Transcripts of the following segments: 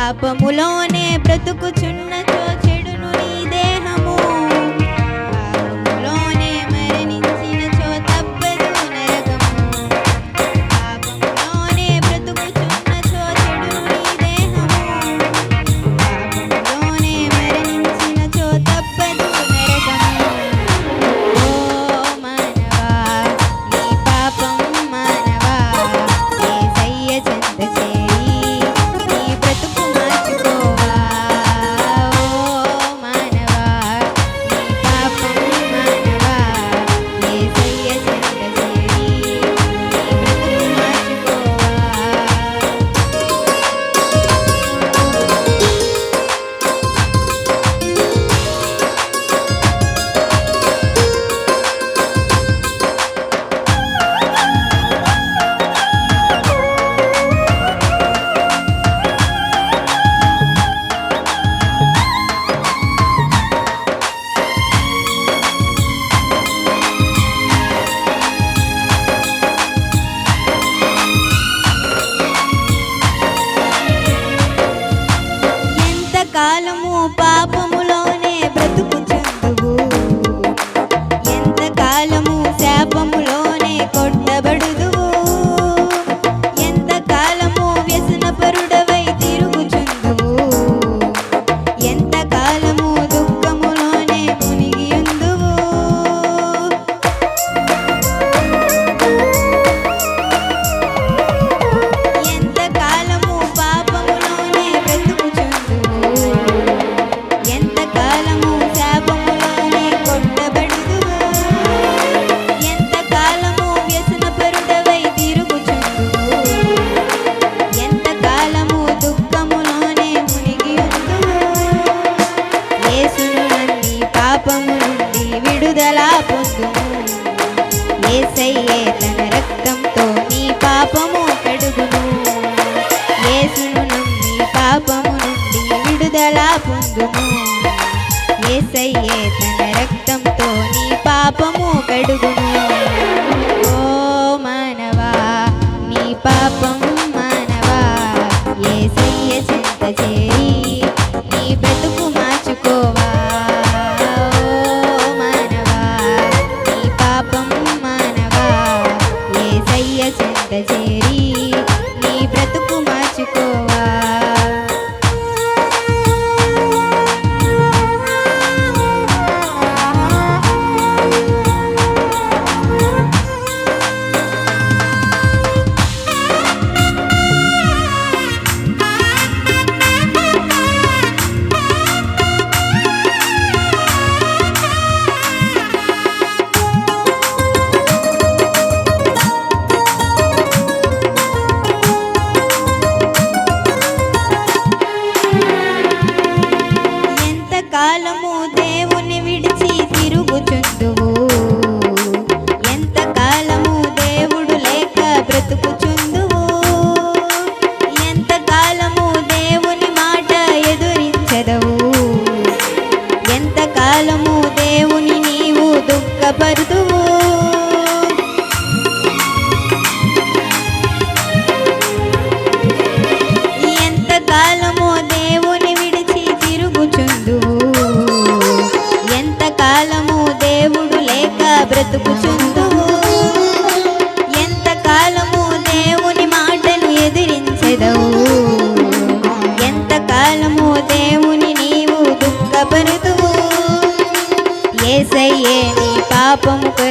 పాపములోనే బ్రతుకుచున్నచో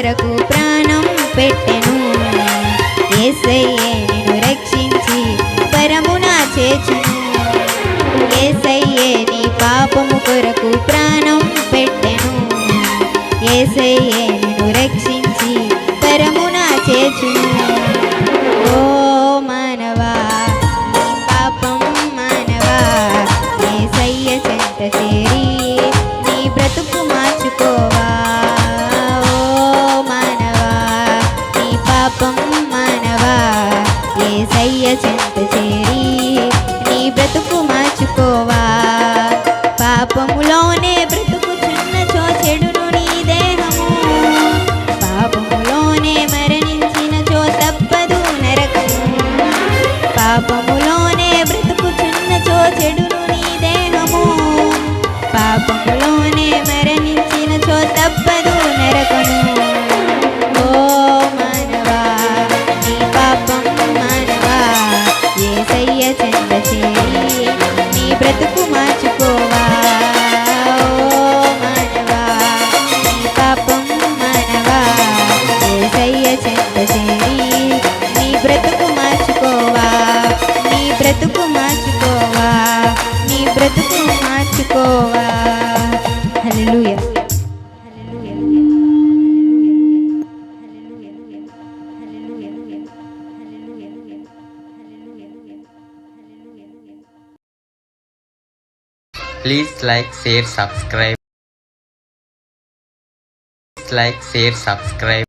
కొరకు ప్రాణం పెట్టెను ఏసయ్యే రక్షించి పరమున చేర్చును. ఏసయ్యే నీ పాపము కొరకు ప్రాణం పెట్టెను ఏసయ్యే రక్షించి పరమున చేచును Please like, share, subscribe. Like, share, subscribe.